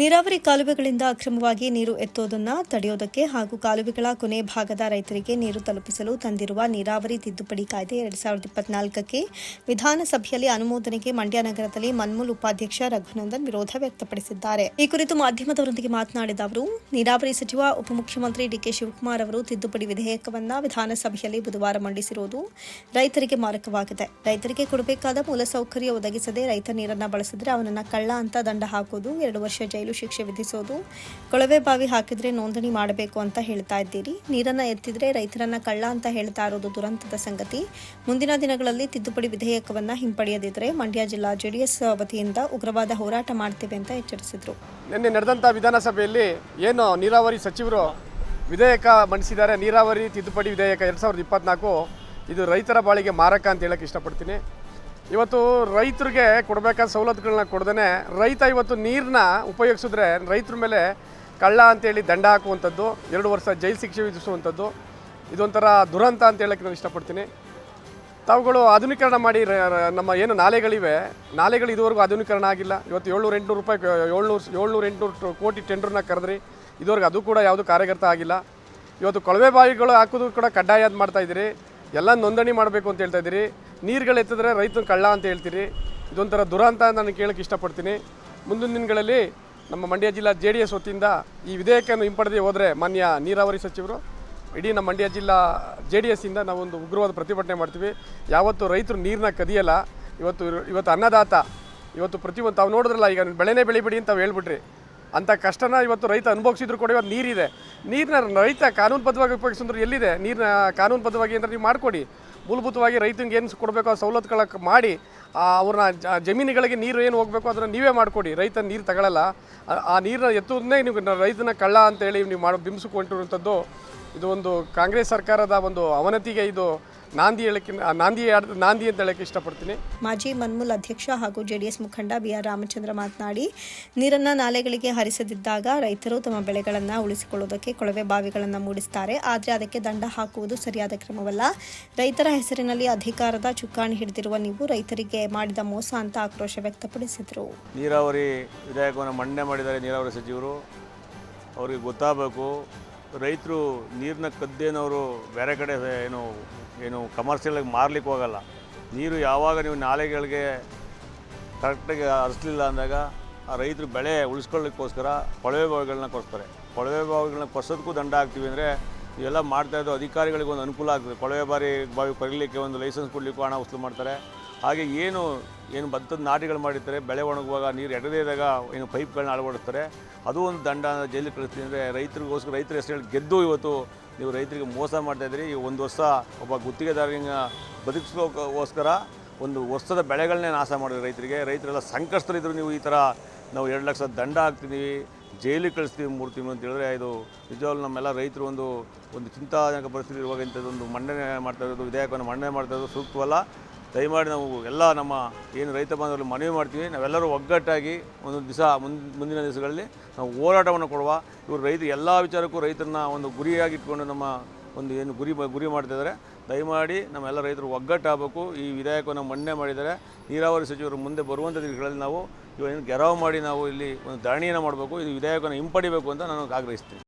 ನೀರಾವರಿ ಕಾಲುವೆಗಳಿಂದ ಅಕ್ರಮವಾಗಿ ನೀರು ಎತ್ತುವುದನ್ನು ತಡೆಯುವುದಕ್ಕೆ ಹಾಗೂ ಕಾಲುವೆಗಳ ಕೊನೆ ಭಾಗದ ರೈತರಿಗೆ ನೀರು ತಲುಪಿಸಲು ತಂದಿರುವ ನೀರಾವರಿ ತಿದ್ದುಪಡಿ ಕಾಯ್ದೆ ಎರಡ್ ಸಾವಿರದ ಇಪ್ಪತ್ನಾಲ್ಕಕ್ಕೆ ವಿಧಾನಸಭೆಯಲ್ಲಿ ಅನುಮೋದನೆಗೆ ಮಂಡ್ಯ ನಗರದಲ್ಲಿ ಮನ್ಮೂಲ್ ಉಪಾಧ್ಯಕ್ಷ ರಘುನಂದನ್ ವಿರೋಧ ವ್ಯಕ್ತಪಡಿಸಿದ್ದಾರೆ. ಈ ಕುರಿತು ಮಾಧ್ಯಮದವರೊಂದಿಗೆ ಮಾತನಾಡಿದ ಅವರು, ನೀರಾವರಿ ಸಚಿವ, ಉಪಮುಖ್ಯಮಂತ್ರಿ ಡಿಕೆ ಶಿವಕುಮಾರ್ ಅವರು ತಿದ್ದುಪಡಿ ವಿಧೇಯಕವನ್ನು ವಿಧಾನಸಭೆಯಲ್ಲಿ ಬುಧವಾರ ಮಂಡಿಸಿರುವುದು ರೈತರಿಗೆ ಮಾರಕವಾಗಿದೆ. ರೈತರಿಗೆ ಕೊಡಬೇಕಾದ ಮೂಲಸೌಕರ್ಯ ಒದಗಿಸದೆ ರೈತ ನೀರನ್ನ ಬಳಸಿದ್ರೆ ಅವನನ್ನ ಕಳ್ಳ ಅಂತ ದಂಡ ಹಾಕೋದು ಎರಡು ವರ್ಷ ಜೈಲು ಶಿಕ್ಷೆ ವಿಧಿಸೋದು. ಕೊಳವೆ ಬಾವಿ ಹಾಕಿದ್ರೆ ನೋಂದಣಿ ಮಾಡಬೇಕು ಅಂತ ಹೇಳ್ತಾ ಇದ್ದೀರಿ. ನೀರನ್ನ ಎತ್ತಿದ್ರೆ ರೈತರನ್ನ ಕಳ್ಳ ಅಂತ ಹೇಳ್ತಾ ಇರೋದು ದುರಂತದ ಸಂಗತಿ. ಮುಂದಿನ ದಿನಗಳಲ್ಲಿ ತಿದ್ದುಪಡಿ ವಿಧೇಯಕವನ್ನ ಹಿಂಪಡೆಯದಿದ್ದರೆ ಮಂಡ್ಯ ಜಿಲ್ಲಾ ಜೆಡಿಎಸ್ ವತಿಯಿಂದ ಉಗ್ರವಾದ ಹೋರಾಟ ಮಾಡ್ತೇವೆ ಅಂತ ಎಚ್ಚರಿಸಿದರು. ನಿನ್ನೆ ನಡೆದಂಥ ವಿಧಾನಸಭೆಯಲ್ಲಿ ಏನು ನೀರಾವರಿ ಸಚಿವರು ವಿಧೇಯಕ ಮಂಡಿಸಿದ್ದಾರೆ. ನೀರಾವರಿ ತಿದ್ದುಪಡಿ ವಿಧೇಯಕ ಎರಡು ಸಾವಿರದ ಇಪ್ಪತ್ನಾಲ್ಕು ಇದು ರೈತರ ಬಾಳಿಗೆ ಮಾರಕ ಅಂತ ಹೇಳಕ್ಕೆ ಇಷ್ಟಪಡ್ತೀನಿ. ಇವತ್ತು ರೈತರಿಗೆ ಕೊಡಬೇಕಾದ ಸವಲತ್ತುಗಳನ್ನ ಕೊಡ್ದೇ ರೈತ ಇವತ್ತು ನೀರನ್ನ ಉಪಯೋಗಿಸಿದ್ರೆ ರೈತರ ಮೇಲೆ ಕಳ್ಳ ಅಂತೇಳಿ ದಂಡ ಹಾಕುವಂಥದ್ದು, ಎರಡು ವರ್ಷ ಜೈಲು ಶಿಕ್ಷೆ ವಿಧಿಸುವಂಥದ್ದು, ಇದೊಂಥರ ದುರಂತ ಅಂತ ಹೇಳೋಕ್ಕೆ ನಾನು ಇಷ್ಟಪಡ್ತೀನಿ. ತಾವುಗಳು ಆಧುನೀಕರಣ ಮಾಡಿ ನಮ್ಮ ಏನು ನಾಲೆಗಳಿವೆ, ನಾಲೆಗಳು ಇದುವರೆಗೂ ಆಧುನೀಕರಣ ಆಗಿಲ್ಲ. ಇವತ್ತು ಏಳ್ನೂರು ಎಂಟುನೂರು ರೂಪಾಯಿ, ಏಳ್ನೂರು ಏಳ್ನೂರು ಎಂಟುನೂರು ಕೋಟಿ ಟೆಂಡರ್ನ ಕರೆದ್ರಿ, ಇದುವರೆಗೂ ಅದು ಕೂಡ ಯಾವುದು ಕಾರ್ಯಕರ್ತ ಆಗಿಲ್ಲ. ಇವತ್ತು ಕೊಳವೆ ಬಾವಿಗಳು ಹಾಕೋದು ಕೂಡ ಕಡ್ಡಾಯ ಅಂತ ಮಾಡ್ತಾ ಇದ್ದೀರಿ. ಎಲ್ಲ ನೋಂದಣಿ ಮಾಡಬೇಕು ಅಂತ ಹೇಳ್ತಾ ಇದ್ದೀರಿ. ನೀರುಗಳು ಎತ್ತಿದ್ರೆ ರೈತನ ಕಳ್ಳ ಅಂತ ಹೇಳ್ತೀರಿ. ಇದೊಂಥರ ದುರಂತ ನಾನು ಕೇಳಕ್ಕೆ ಇಷ್ಟಪಡ್ತೀನಿ. ಮುಂದಿನ ದಿನಗಳಲ್ಲಿ ನಮ್ಮ ಮಂಡ್ಯ ಜಿಲ್ಲಾ ಜೆ ಡಿ ಎಸ್ ವತಿಯಿಂದ ಈ ವಿಧೇಯಕವನ್ನು ಹಿಂಪಡೆದೇ ಹೋದರೆ ಮಾನ್ಯ ನೀರಾವರಿ ಸಚಿವರು, ಇಡೀ ನಮ್ಮ ಮಂಡ್ಯ ಜಿಲ್ಲಾ ಜೆ ಡಿ ಎಸ್ಸಿಂದ ನಾವೊಂದು ಉಗ್ರವಾದ ಪ್ರತಿಭಟನೆ ಮಾಡ್ತೀವಿ. ಯಾವತ್ತು ರೈತರು ನೀರನ್ನ ಕದಿಯಲ್ಲ. ಇವತ್ತು ಇವತ್ತು ಅನ್ನದಾತ, ಇವತ್ತು ಪ್ರತಿಯೊಂದು ತಾವು ನೋಡಿದ್ರಲ್ಲ, ಈಗ ಬೆಳೆನೇ ಬೆಳಿಬೇಡಿ ಅಂತ ಹೇಳ್ಬಿಟ್ರಿ. ಅಂಥ ಕಷ್ಟನ ಇವತ್ತು ರೈತ ಅನುಭವಿಸಿದ್ರು ಕೂಡ ಇವತ್ತು ನೀರಿದೆ. ನೀರನ್ನ ರೈತ ಕಾನೂನುಬದ್ಧವಾಗಿ ಉಪಯೋಗಿಸಿದ್ರು ಎಲ್ಲಿದೆ? ನೀರನ್ನ ಕಾನೂನುಬದ್ಧವಾಗಿ ಅಂದರೆ ನೀವು ಮಾಡಿಕೊಡಿ. ಮೂಲಭೂತವಾಗಿ ರೈತನಿಗೆ ಏನು ಕೊಡಬೇಕು ಆ ಸವಲತ್ತುಗಳ ಮಾಡಿ ಅವ್ರನ್ನ ಜಮೀನುಗಳಿಗೆ ನೀರು ಏನು ಹೋಗಬೇಕು ಅದನ್ನು ನೀವೇ ಮಾಡಿಕೊಡಿ. ರೈತ ನೀರು ತಗೊಳ್ಳಲ್ಲ ಆ- ಆ ನೀರನ್ನ ಎತ್ತುವುದನ್ನೇ ನೀವು ರೈತನ ಕಳ್ಳ ಅಂತೇಳಿ ನೀವು ಮಾಡಿ ಬಿಂಬಿಸಿಕೊಂಡಿರುವಂಥದ್ದು ಇದು ಒಂದು ಕಾಂಗ್ರೆಸ್ ಸರ್ಕಾರದ ಒಂದು ಅವನತಿಗೆ ಇದು ನಾಂದಿ ಹೇಳಕ್ಕೆ ನಾಂದಿ ನಾಂದಿ ಅಂತ ಹೇಳಕ್ಕೆ ಇಷ್ಟಪಡ್ತೀನಿ. ಮಾಜಿ ಮನ್ಮೂಲ್ ಅಧ್ಯಕ್ಷ ಹಾಗೂ ಜೆಡಿಎಸ್ ಮುಖಂಡ ಬಿಆರ್ ರಾಮಚಂದ್ರ ಮಾತನಾಡಿ ನೀರನ್ನ ನಾಲೆಗಳಿಗೆ ಹರಿಸದಿದ್ದಾಗ ರೈತರು ತಮ್ಮ ಬೆಳೆಗಳನ್ನು ಉಳಿಸಿಕೊಳ್ಳುವುದಕ್ಕೆ ಕೊಳವೆ ಬಾವಿಗಳನ್ನು ಮೂಡಿಸ್ತಾರೆ. ಆದರೆ ಅದಕ್ಕೆ ದಂಡ ಹಾಕುವುದು ಸರಿಯಾದ ಕ್ರಮವಲ್ಲ. ರೈತರ ಹೆಸರಿನಲ್ಲಿ ಅಧಿಕಾರದ ಚುಕ್ಕಾಣಿ ಹಿಡಿದಿರುವ ನೀವು ರೈತರಿಗೆ ಮಾಡಿದ ಮೋಸ ಅಂತ ಆಕ್ರೋಶ ವ್ಯಕ್ತಪಡಿಸಿದರು. ನೀರಾವರಿ ವಿಧೇಯಕವನ್ನು ಮಂಡನೆ ಮಾಡಿದ್ದಾರೆ ನೀರಾವರಿ ಸಚಿವರು. ಅವರಿಗೆ ಗೊತ್ತಾಗಬೇಕು. ರೈತರು ನೀರನ್ನ ಕದ್ದೇನವರು ಬೇರೆ ಕಡೆ ಏನು ಏನು ಕಮರ್ಷಿಯಲಾಗಿ ಮಾರ್ಲಿಕ್ಕೆ ಹೋಗಲ್ಲ. ನೀರು ಯಾವಾಗ ನೀವು ನಾಲೆಗಳಿಗೆ ಕರೆಕ್ಟಾಗಿ ಹರಿಸ್ಲಿಲ್ಲ ಅಂದಾಗ ಆ ರೈತರು ಬೆಳೆ ಉಳಿಸ್ಕೊಳ್ಳಿಕ್ಕೋಸ್ಕರ ಕೊಳವೆ ಬಾವಿಗಳನ್ನ ಕೊಡ್ತಾರೆ ಕೊಳವೆ ಬಾವಿಗಳನ್ನ ಕೊಸೋದಕ್ಕೂ ದಂಡ ಹಾಕ್ತೀವಿ ಅಂದರೆ ಇವೆಲ್ಲ ಮಾಡ್ತಾ ಇದ್ದು ಅಧಿಕಾರಿಗಳಿಗೆ ಒಂದು ಅನುಕೂಲ ಆಗ್ತದೆ. ಕೊಳವೆ ಬಾರಿ ಬಾವಿ ಕೊರಲಿಕ್ಕೆ ಒಂದು ಲೈಸೆನ್ಸ್ ಕೊಡಲಿಕ್ಕೂ ಹಣ ವಸೂಲು ಮಾಡ್ತಾರೆ. ಹಾಗೆ ಏನು ಏನು ಭತ್ತದ ನಾಟಿಗಳು ಮಾಡಿರ್ತಾರೆ, ಬೆಳೆ ಒಣಗುವಾಗ ನೀರು ಎಡದೇ ಇದ್ದಾಗ ಏನು ಪೈಪ್ಗಳನ್ನ ಅಳವಡಿಸ್ತಾರೆ. ಅದು ಒಂದು ದಂಡ ಜೈಲಿಗೆ ಕಳಿಸ್ತೀನಿ ಅಂದರೆ ರೈತರಿಗೋಸ್ಕರ ರೈತರ ಹೆಸರು ಗೆದ್ದು ಇವತ್ತು ನೀವು ರೈತರಿಗೆ ಮೋಸ ಮಾಡ್ತಾ ಇದ್ದೀರಿ. ಈ ಒಂದು ವರ್ಷ ಒಬ್ಬ ಗುತ್ತಿಗೆದಾರರಿಗೆ ಬದುಕಿಸೋಕ್ಕೋಸ್ಕರ ಒಂದು ವರ್ಷದ ಬೆಳೆಗಳನ್ನೇ ನಾಶ ಮಾಡಿದ್ರು ರೈತರಿಗೆ. ರೈತರೆಲ್ಲ ಸಂಕಷ್ಟದಲ್ಲಿದ್ದರು ನೀವು ಈ ಥರ ನಾವು ಎರಡು ಲಕ್ಷ ದಂಡ ಹಾಕ್ತಿದ್ದೀವಿ ಜೈಲಿಗೆ ಕಳಿಸ್ತೀವಿ ಮೂರು ತಿಂಗಳು ಅಂತ ಹೇಳಿದ್ರೆ ಇದು ನಿಜವಾಗ್ಲೂ ನಮ್ಮೆಲ್ಲ ರೈತರು ಒಂದು ಒಂದು ಚಿಂತಾಜನಕ ಪರಿಸ್ಥಿತಿ ಇರುವಾಗ ಇಂಥದ್ದೊಂದು ಮಂಡನೆ ಮಾಡ್ತಾ ಇರೋದು, ವಿಧೇಯಕವನ್ನು ಮಂಡನೆ ಮಾಡ್ತಾ ಇರೋದು ಸೂಕ್ತವಲ್ಲ. ದಯಮಾಡಿ ನಾವು ಎಲ್ಲ ನಮ್ಮ ಏನು ರೈತ ಬಾಂಧವರಲ್ಲಿ ಮನವಿ ಮಾಡ್ತೀವಿ. ನಾವೆಲ್ಲರೂ ಒಗ್ಗಟ್ಟಾಗಿ ಒಂದು ದಿವಸ ಮುಂದಿನ ದಿವಸಗಳಲ್ಲಿ ನಾವು ಹೋರಾಟವನ್ನು ಕೊಡುವ, ಇವರು ರೈತ, ಎಲ್ಲ ವಿಚಾರಕ್ಕೂ ರೈತರನ್ನ ಒಂದು ಗುರಿಯಾಗಿಟ್ಕೊಂಡು ನಮ್ಮ ಒಂದು ಏನು ಗುರಿ ಗುರಿ ಮಾಡ್ತಿದ್ದಾರೆ ದಯಮಾಡಿ ನಮ್ಮೆಲ್ಲ ರೈತರು ಒಗ್ಗಟ್ಟಾಗಬೇಕು. ಈ ವಿಧೇಯಕವನ್ನು ಮಂಡನೆ ಮಾಡಿದರೆ ನೀರಾವರಿ ಸಚಿವರು ಮುಂದೆ ಬರುವಂಥ ದಿನಗಳಲ್ಲಿ ನಾವು ಇವೇನು ಗೆರವು ಮಾಡಿ ನಾವು ಇಲ್ಲಿ ಒಂದು ಧರಣಿಯನ್ನು ಮಾಡಬೇಕು. ಇದು ವಿಧೇಯಕವನ್ನು ಹಿಂಪಡಿಬೇಕು ಅಂತ ನಾನು ಆಗ್ರಹಿಸ್ತೀನಿ.